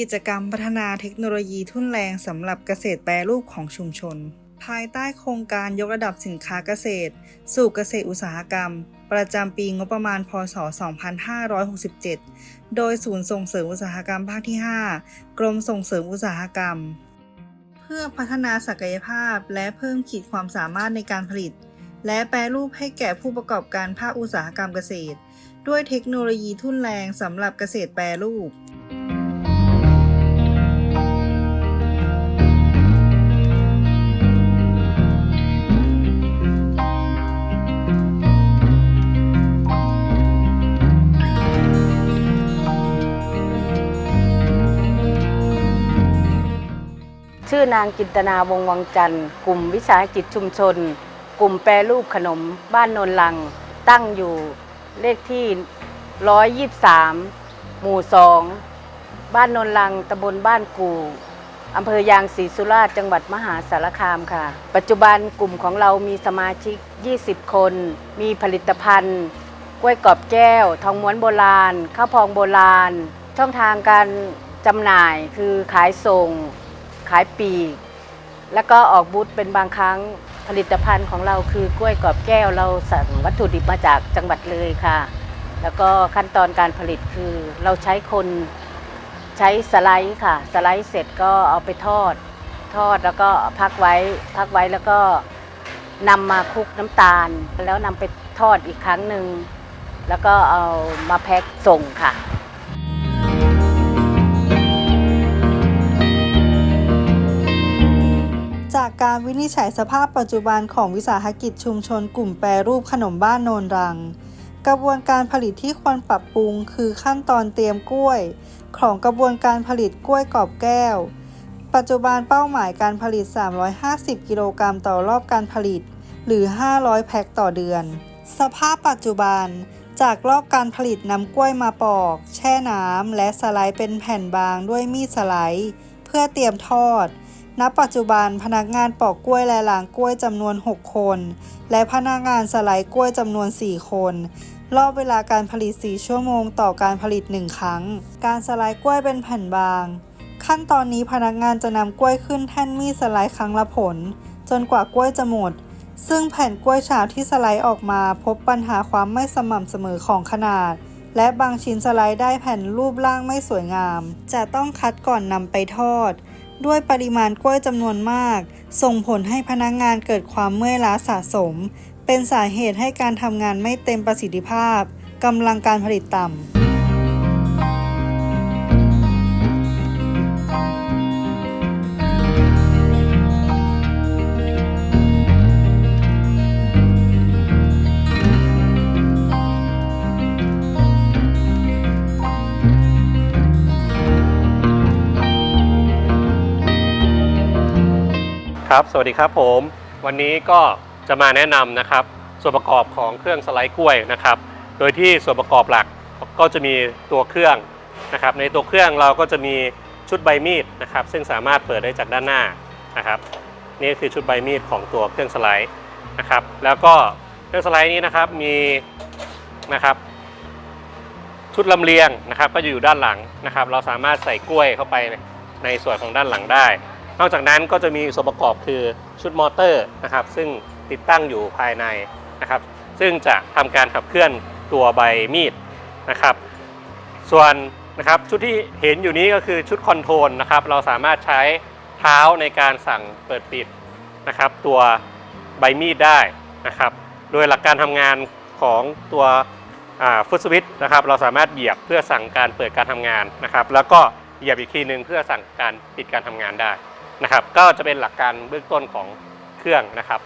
กิจกรรมพัฒนาเทคโนโลยีทุ่นแรงสำหรับเกษตรแปรรูปของชุมชน ภายใต้โครงการยกระดับสินค้าเกษตร สู่เกษตรอุตสาหกรรม ประจำปีงบประมาณ พศ 2567 โดยศูนย์ส่งเสริมอุตสาหกรรมภาคที่ 5 กรมส่งเสริมอุตสาหกรรม เพื่อพัฒนาศักยภาพและเพิ่มขีดความสามารถในการผลิต และแปรรูปให้แก่ผู้ประกอบการภาคอุตสาหกรรมเกษตร ด้วยเทคโนโลยีทุ่นแรงสำหรับเกษตรแปรรูป ชื่อนางจินตนาวงวังจันทร์กลุ่มวิสาหกิจชุมชน กลุ่มแปรรูปขนมบ้านโนนลัง ตั้งอยู่เลขที่ 123 หมู่ 2 บ้านโนนลังตำบลบ้านกู่อำเภอยางศรีสุราษฎร์จังหวัดมหาสารคามค่ะ ปัจจุบันกลุ่มของเรามีสมาชิก 20 คน มีผลิตภัณฑ์ กล้วยกรอบแก้ว ทองม้วนโบราณ ข้าวพองโบราณ ช่องทางการจำหน่ายคือขายส่ง ขายปีก แล้วก็ออกบูธเป็นบางครั้งผลิตภัณฑ์ของเราคือกล้วยกรอบแก้วเราสั่งวัตถุดิบมาจากจังหวัดเลยค่ะ แล้วก็ขั้นตอนการผลิตคือเราใช้คนใช้สไลด์ค่ะ สไลด์เสร็จก็เอาไปทอด ทอดแล้วก็พักไว้พักไว้แล้วก็นำมาคลุกน้ำตาล แล้วนำไปทอดอีกครั้งหนึ่งแล้วก็เอามาแพ็คส่งค่ะ การวินิจฉัยสภาพปัจจุบันของวิสาหกิจชุมชนกลุ่มแปรรูปขนมบ้านโนนรัง กระบวนการผลิตที่ควรปรับปรุงคือขั้นตอนเตรียมกล้วย ของกระบวนการผลิตกล้วยกรอบแก้ว ปัจจุบันเป้าหมายการผลิต 350 กิโลกรัมต่อรอบการผลิต หรือ 500 แพ็คต่อเดือน สภาพปัจจุบันจากรอบการผลิตนำกล้วยมาปอก แช่น้ำและสไลด์เป็นแผ่นบางด้วยมีดสไลด์ เพื่อเตรียมทอด ณ ปัจจุบันพนักงานปอกกล้วยและล้างกล้วยจำนวน 6 คน และพนักงานสไลด์กล้วยจำนวน 4 คน รอบเวลาการผลิต 4 ชั่วโมงต่อการผลิต 1 ครั้ง การสไลด์กล้วยเป็นแผ่นบาง ขั้นตอนนี้พนักงานจะนำกล้วยขึ้นแท่นมีดสไลด์ครั้งละผล จนกว่ากล้วยจะหมด ซึ่งแผ่นกล้วยฉาบที่สไลด์ออกมา พบปัญหาความไม่สม่ำเสมอของขนาดและบางชิ้นสไลด์ได้แผ่นรูปร่างไม่สวยงาม จะต้องคัดก่อนนำไปทอด ด้วยปริมาณกล้วยจำนวนมาก ส่งผลให้พนักงานเกิดความเมื่อยล้าสะสม เป็นสาเหตุให้การทำงานไม่เต็มประสิทธิภาพกำลังการผลิตต่ำ ครับ สวัสดีครับผม วันนี้ก็จะมาแนะนำนะครับ ส่วนประกอบของเครื่องสไลด์กล้วยนะครับ โดยที่ส่วนประกอบหลักก็จะมีตัวเครื่องนะครับ ในตัวเครื่องเราก็จะมีชุดใบมีดนะครับ ซึ่งสามารถเปิดได้จากด้านหน้านะครับ นี่คือชุดใบมีดของตัวเครื่องสไลด์นะครับ แล้วก็เครื่องสไลด์นี้นะครับมีนะครับ ชุดลำเลียงนะครับ ก็อยู่ด้านหลังนะครับ เราสามารถใส่กล้วยเข้าไปในส่วนของด้านหลังได้ นอกจากนั้นก็จะมีส่วนประกอบคือชุดมอเตอร์นะครับ ซึ่งติดตั้งอยู่ภายในนะครับ ซึ่งจะทำการขับเคลื่อนตัวใบมีดนะครับ ส่วนนะครับชุดที่เห็นอยู่นี้ก็คือชุดคอนโทรลนะครับ เราสามารถใช้เท้าในการสั่งเปิดปิดนะครับ ตัวใบมีดได้นะครับ โดยหลักการทำงานของตัวฟุตสวิตนะครับ เราสามารถเหยียบเพื่อสั่งการเปิดการทำงานนะครับ แล้วก็เหยียบอีกทีหนึ่งเพื่อสั่งการปิดการทำงานได้ นะครับ ก็จะเป็นหลักการเบื้องต้นของเครื่องนะครับ